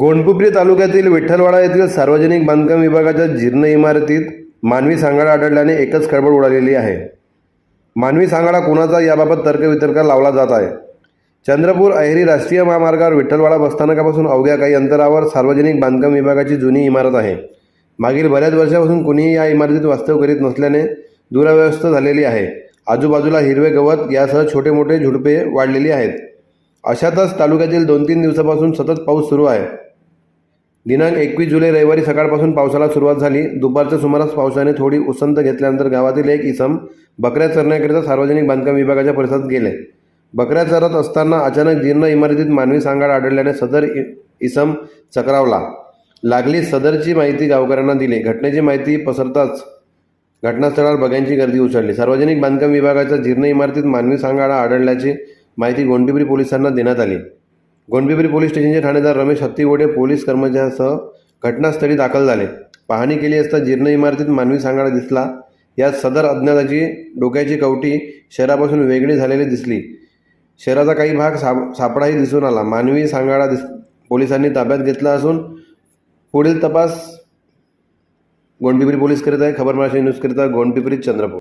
गोंडपुपरी तालुक्यातील विठ्ठलवाडा येथील सार्वजनिक बांधकाम विभागाच्या जीर्ण इमारतीत मानवी सांगाडा आढळल्याने एकच खळबळ उडालेली आहे. मानवी सांगाडा कोणाचा याबाबत तर्कवितर्क लावला जात आहे. चंद्रपूर अहेरी राष्ट्रीय महामार्गावर विठ्ठलवाडा बसस्थानकापासून अवघ्या काही अंतरावर सार्वजनिक बांधकाम विभागाची जुनी इमारत आहे. मागील बऱ्याच वर्षापासून कुणीही या इमारतीत वास्तव करीत नसल्याने दुरावस्था झालेली आहे. आजूबाजूला हिरवे गवत यासह छोटे मोठे झुडपे वाढलेली आहेत. अशातच तालुक्यातील दोन तीन दिवसापासून सतत पाऊस सुरू आहे. दिनांक एकवीस जुलै रविवारी सकाळपासून पावसाला सुरुवात झाली. दुपारच्या सुमारास पावसाने थोडी उसंत घेतल्यानंतर गावातील एक इसम बकऱ्या चरण्याकरिता सार्वजनिक बांधकाम विभागाच्या परिसरात गेले. बकऱ्या चरत असताना अचानक जीर्ण इमारतीत मानवी सांगाड आढळल्याने सदर इ- इसम चक्रावला. लागली सदरची माहिती गावकऱ्यांना दिली. घटनेची माहिती पसरताच घटनास्थळावर बघ्यांची गर्दी उसळली. सार्वजनिक बांधकाम विभागाच्या जीर्ण इमारतीत मानवी सांगाडा आढळल्याची माहिती गोंडपिंपरी पोलिसांना देण्यात आली. गोंडपिंपरी पोलीस स्टेशनचे ठाणेदार रमेश हत्तीवडे पोलीस कर्मचाऱ्यासह घटनास्थळी दाखल झाले. पाहणी केली असता जीर्ण इमारतीत मानवी सांगाडा दिसला. यात सदर अज्ञाताची डोक्याची कवटी शहरापासून वेगळी झालेली दिसली. शहराचा काही भाग साप सापडाही दिसून आला. मानवी सांगाडा दिस पोलिसांनी ताब्यात घेतला असून पुढील तपास गोंडपिपरी पोलीस करीत आहे. खबर महाराष्ट्र न्यूज करीता चंद्रपूर.